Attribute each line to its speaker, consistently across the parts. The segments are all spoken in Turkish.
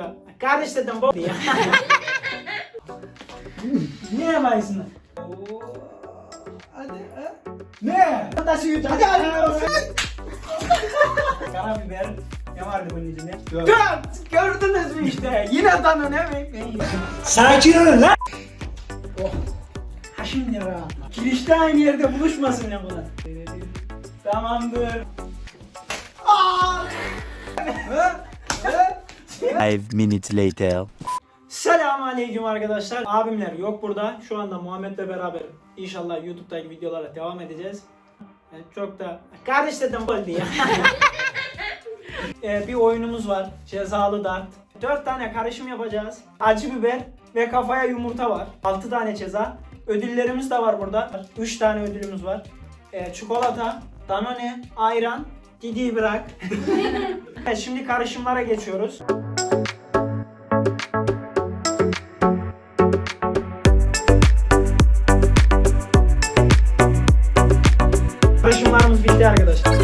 Speaker 1: da karıştırdım bu ya. ne yaparsın?
Speaker 2: Hadi. ha? Ne?
Speaker 1: Nasıl yut? Hadi hadi. Karabiber. Ne vardı bunun içinde?
Speaker 2: Gör.
Speaker 1: Gördünüz mü işte? Yine ne bekleyin. Sakin olun lan. Oh. Ha şimdi rahatla. Kirişte aynı yerde buluşmasın ne bunlar. Tamamdır. Aa!
Speaker 3: Five minutes later.
Speaker 1: Selamun Aleyküm arkadaşlar. Abimler yok burada. Şu anda Muhammed'le beraber inşallah YouTube'daki videolara devam edeceğiz. Yani çok da karıştırdım bu diye. Ee, bir oyunumuz var. Cezalı dart. 4 tane karışım yapacağız. Acı biber ve kafaya yumurta var. 6 tane ceza. Ödüllerimiz de var burada. 3 tane ödülümüz var. Ee, çikolata, danone, ayran, Didi'yi bırak. evet, şimdi karışımlara geçiyoruz. Karışımlarımız bitti arkadaşlar.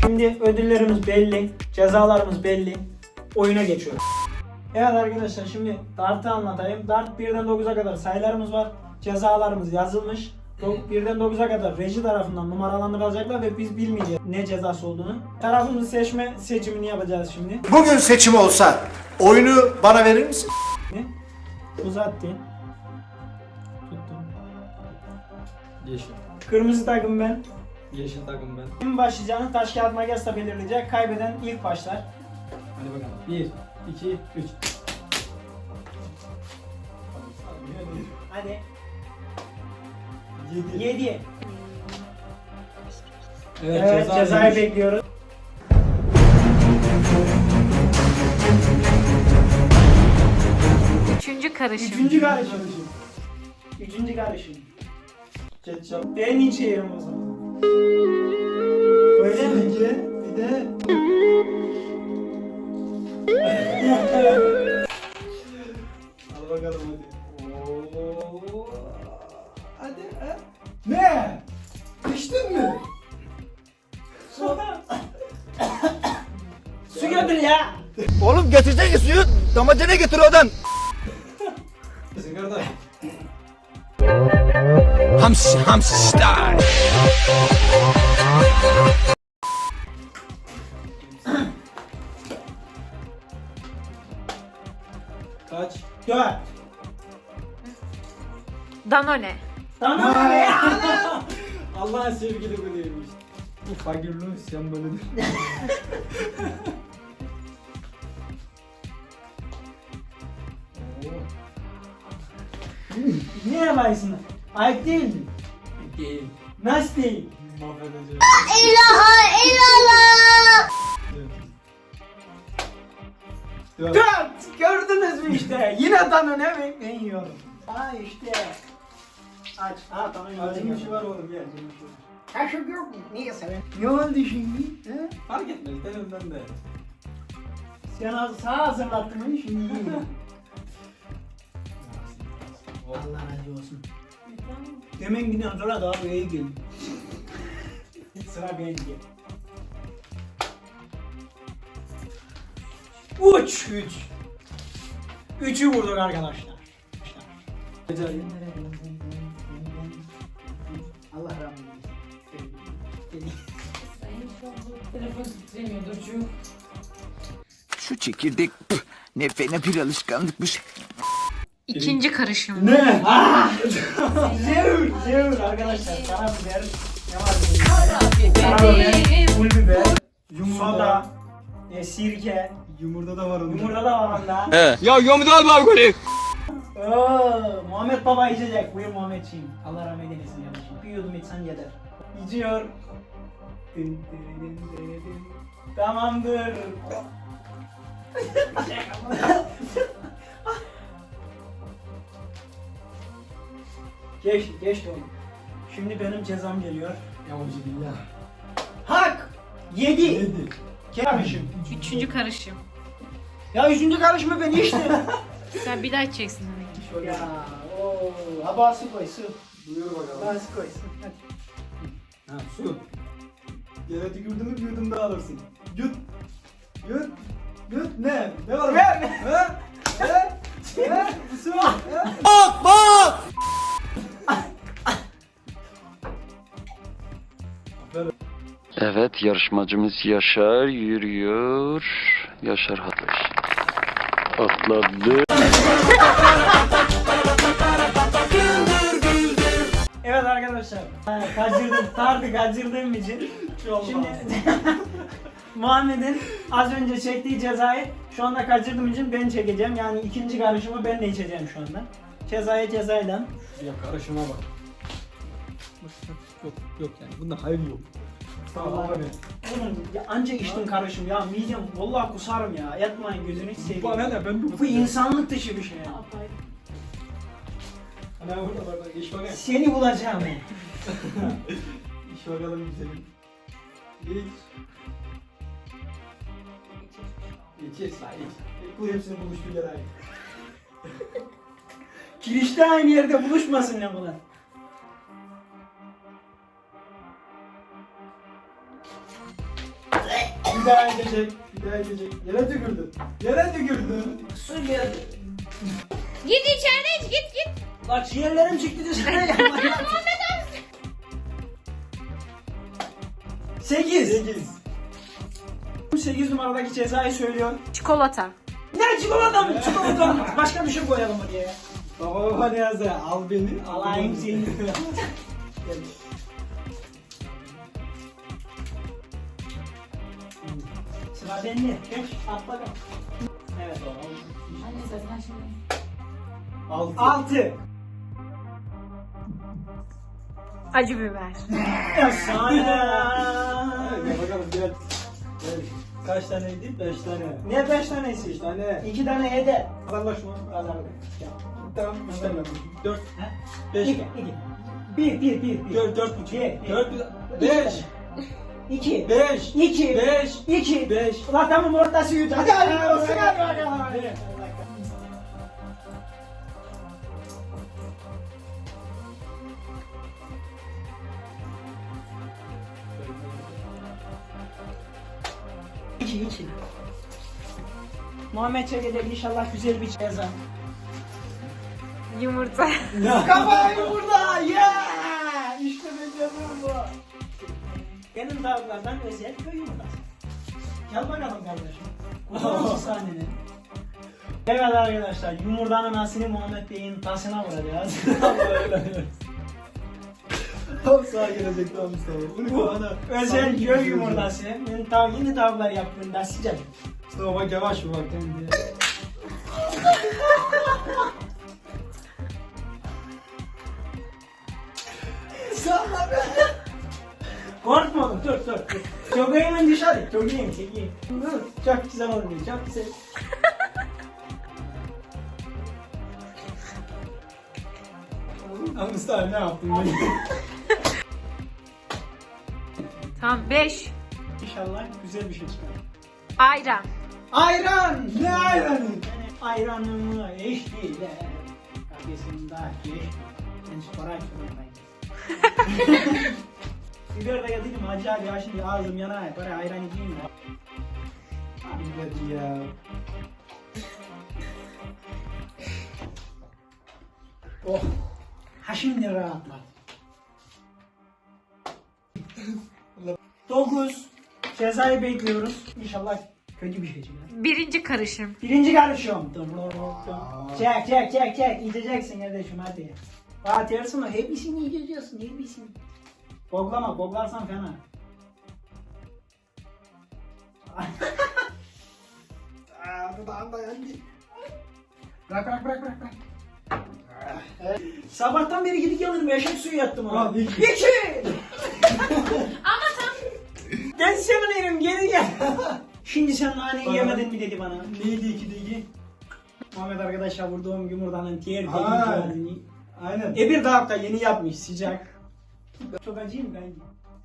Speaker 1: Şimdi ödüllerimiz belli, cezalarımız belli. Oyuna geçiyoruz. Evet arkadaşlar şimdi Dart'ı anlatayım. Dart 1'den 9'a kadar sayılarımız var. Cezalarımız yazılmış. Do- 1'den 9'a kadar reji tarafından numaralandırılacaklar ve biz bilmeyeceğiz ne cezası olduğunu. Tarafımızı seçme seçimini yapacağız şimdi.
Speaker 4: Bugün seçim olsa oyunu bana verir misin?
Speaker 1: Ne? Uzattı. Tuttum.
Speaker 2: Yeşil.
Speaker 1: Kırmızı takım ben.
Speaker 2: Yeşil takım ben.
Speaker 1: Kim başlayacağını taş kağıt makasla belirleyecek. Kaybeden ilk başlar.
Speaker 2: Hadi bakalım. 1, 2, 3.
Speaker 1: Hadi.
Speaker 2: 7.
Speaker 1: 7.
Speaker 2: Evet,
Speaker 1: Evet,
Speaker 2: ceza
Speaker 1: cezayı
Speaker 2: neymiş?
Speaker 1: bekliyoruz.
Speaker 5: Üçüncü karışım.
Speaker 1: Üçüncü karışım. Üçüncü karışım.
Speaker 2: Ketçap.
Speaker 1: Ben içerim o zaman. Öyle mi?
Speaker 2: Bir de Al bakalım hadi. Oo. Hadi. Ha? Ne? İçtin mi?
Speaker 1: Su götür ya.
Speaker 4: Oğlum getirsene suyu damacana getir oradan.
Speaker 2: Sigara.
Speaker 4: Hamsi hamsi style.
Speaker 2: Kaç?
Speaker 1: Dört.
Speaker 5: Danone.
Speaker 1: Tamam mı ya?
Speaker 2: Allah'ın sevgili kuluymuş. Bu fakirliğin sembolüdür.
Speaker 1: ne yaparsın? Ayıp değil mi?
Speaker 2: Değil.
Speaker 1: Nasıl değil?
Speaker 2: Mahvedeceğim. Dört.
Speaker 1: Dört. Gördünüz mü işte? Yine danı ne bekliyorum. Ha işte. Aç. Ha tamam.
Speaker 2: Acı bir şey var oğlum gel.
Speaker 1: Kaşık yok mu? Niye sen? Ne oldu şimdi? He?
Speaker 2: Fark etmez elimden de.
Speaker 1: Sen az sağ hazırlattın onu şimdi. Allah razı olsun. Demen gidiyorsun sonra daha buraya gel. Sıra bende. Uç. Üç. Üçü vurduk arkadaşlar.
Speaker 2: Acayip.
Speaker 3: Şu çekirdek püh, ne fena bir alışkanlıkmış.
Speaker 5: İkinci karışım.
Speaker 1: Ne? Ah! zevr, zevr arkadaşlar. Karabiber, ne var? Karabiber, pul biber, soda, e, sirke,
Speaker 2: Yumurta da var onun.
Speaker 1: yumurta da var onda.
Speaker 4: Ya yumurta al bari.
Speaker 1: Oo, Muhammed Baba içecek. Buyur Muhammedciğim. Allah rahmet eylesin kardeşim. Bir yudum içsen yeter. İçiyor. Dın dın dın dın dın. Tamamdır. geç, geç oğlum. Şimdi benim cezam geliyor.
Speaker 2: Yavucu billah.
Speaker 1: Hak! Yedi.
Speaker 2: Yedi.
Speaker 1: Karışım.
Speaker 5: Üçüncü karışım.
Speaker 1: Ya üçüncü karışımı ben içtim.
Speaker 5: Sen bir daha içeceksin demek.
Speaker 2: Şöyle.
Speaker 1: ya ooo. Haba su koy su.
Speaker 2: Buyur bakalım.
Speaker 1: Haba su koy su. Hadi.
Speaker 2: Ha su. Yere tükürdün mü bir yudum daha alırsın. Yut. Yut. Göt ne? Ne var?
Speaker 1: Ver.
Speaker 2: He? He? He? Mısır var. He?
Speaker 6: Evet yarışmacımız Yaşar yürüyor. Yaşar atlaş. Atladı.
Speaker 1: arkadaşlar. Ha, Kaçırdım. Tardı kaçırdığım için. Şimdi Muhammed'in az önce çektiği cezayı şu anda kaçırdığım için ben çekeceğim. Yani ikinci karışımı ben de içeceğim şu anda. Cezayı cezayla.
Speaker 2: Ya karışıma bak. Yok yok yani. Bunda hayır yok. Tamam abi.
Speaker 1: Oğlum ya anca içtim karışım ya midem vallahi kusarım ya. Yatmayın gözünü seveyim.
Speaker 2: Bana ne ben bu.
Speaker 1: Bu insanlık dışı bir şey ya.
Speaker 2: Ana burada bak bak iş bakayım.
Speaker 1: Seni bulacağım.
Speaker 2: İş bakalım güzelim. İç. İç iç la iç. Bu hepsini buluş bir yere ait.
Speaker 1: Kirişte aynı yerde buluşmasın ya bunlar.
Speaker 2: Bir daha edecek. Bir daha edecek. Yere tükürdün. Yere tükürdün.
Speaker 1: Su geldi.
Speaker 5: Git içeride iç git git.
Speaker 1: Bak ciğerlerim çıktı dışarı. Sekiz.
Speaker 2: Sekiz.
Speaker 1: 8 numaradaki cezayı söylüyor.
Speaker 5: Çikolata.
Speaker 1: Ne çikolata mı? Çikolata mı? Başka bir şey koyalım hadi ya.
Speaker 2: Baba baba ne yazdı? Al beni.
Speaker 1: Alayım seni. Sıra bende. Geç at bakalım. Evet o.
Speaker 7: Anne zaten şimdi.
Speaker 2: Altı.
Speaker 1: Altı.
Speaker 5: Acı biber.
Speaker 2: Gel bakalım gel. Gel. Kaç taneydi? Beş tane.
Speaker 1: ne beş tanesi
Speaker 2: Beş
Speaker 1: işte?
Speaker 2: tane.
Speaker 1: İki tane eder.
Speaker 2: Kazanla şunu.
Speaker 1: Kazandı.
Speaker 2: Tamam. Üç tane. Dört.
Speaker 1: Ha?
Speaker 2: Beş.
Speaker 1: İki. iki. Bir, bir, bir, bir.
Speaker 2: Dört, dört buçuk.
Speaker 1: Bir, bir.
Speaker 2: Dört,
Speaker 1: İki.
Speaker 2: beş.
Speaker 1: İki.
Speaker 2: Beş.
Speaker 1: İki.
Speaker 2: Beş.
Speaker 1: İki.
Speaker 2: Beş.
Speaker 1: Ulan tamam ortası yut. Hadi hadi. olsun, Hadi hadi. İki, iki. Muhammed çekecek inşallah güzel bir ceza.
Speaker 5: Yumurta.
Speaker 1: Kafayı burada. Yeah! İşte benim bu. Benim tavuklardan özel köy yumurtası. Gel bakalım kardeşim. Kullanıcı sahneni. Evet arkadaşlar yumurtanın aslını Muhammed Bey'in tasına vuracağız.
Speaker 2: Tam sağa gelecek tam Mustafa. Bu ana.
Speaker 1: özel köy yumurtası. Ben tav yeni tavuklar yaptığımda sıcak.
Speaker 2: Mustafa bak yavaş mı bak.
Speaker 1: Salla be. Korkma oğlum dur dur. dur. Çökeğimin dışarı. Çökeğim çekeyim. Dur. Çok güzel oluyor çok güzel.
Speaker 2: Mustafa ne yaptın?
Speaker 5: Tamam 5.
Speaker 1: İnşallah güzel bir şey çıkar.
Speaker 5: Ayran.
Speaker 1: Ayran!
Speaker 2: ne ayranı?
Speaker 1: Ayranımı eşliyle eşli Ben spora açıyorum Biber de yedim hacı abi ya şimdi ağzım yanar Bari ayran yiyeyim ya
Speaker 2: Hadi ya.
Speaker 1: Oh Ha şimdi rahatla 9 Cezayı bekliyoruz İnşallah kötü bir şey çıkar
Speaker 5: Birinci karışım.
Speaker 1: Birinci karışım. Çek çek çek çek. İçeceksin kardeşim hadi. Fatih Ersun'u hepsini içeceksin hepsini. Boglama boglarsan fena. Aa, dudağım dayandı. Bırak bırak bırak bırak. bırak. Sabahtan beri gidip gelirim eşek suyu yattım
Speaker 2: Al,
Speaker 1: abi.
Speaker 2: iki.
Speaker 1: İki. Gel sevinirim geri gel. Şimdi sen naneyi
Speaker 2: Bana-
Speaker 1: yemedin mi dedi bana.
Speaker 2: Neydi iki değil?
Speaker 1: Muhammed arkadaşlar vurduğum yumurtanın diğer
Speaker 2: Aa.
Speaker 1: geldiğini.
Speaker 2: Aynen.
Speaker 1: E bir daha da yeni yapmış sıcak. Çok acıyım ben.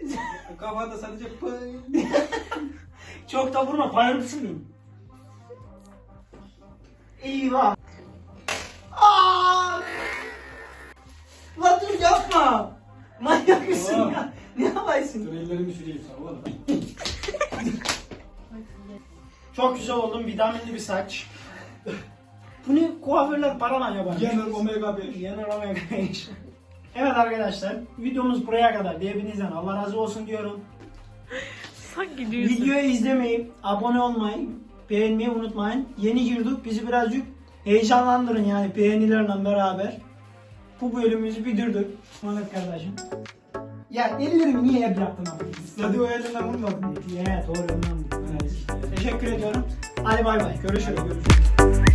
Speaker 2: Kafanda sadece pıy.
Speaker 1: Çok da vurma bayılsın mıyım? Eyvah. Aa! La dur yapma. Manyak mısın ya? Ne yapaysın?
Speaker 2: Dur ellerimi süreyim sana oğlum.
Speaker 1: Çok güzel oldum. Vitaminli bir saç. Bunu kuaförler paralan yapar.
Speaker 2: Genel omega 5.
Speaker 1: Genel omega 5. Evet arkadaşlar videomuz buraya kadar. Hepinizden Allah razı olsun diyorum.
Speaker 5: Sanki diyorsun.
Speaker 1: Videoyu izlemeyi, abone olmayı, beğenmeyi unutmayın. Yeni girdik. Bizi birazcık heyecanlandırın yani beğenilerle beraber. Bu bölümümüzü bitirdik. Mehmet kardeşim. Ya ellerimi niye hep yaptın abi?
Speaker 2: Hadi o elinden vurmadın.
Speaker 1: Ya doğru ondan. Evet. Teşekkür ediyorum. Hadi bay bay. Görüşürüz. Görüşürüz.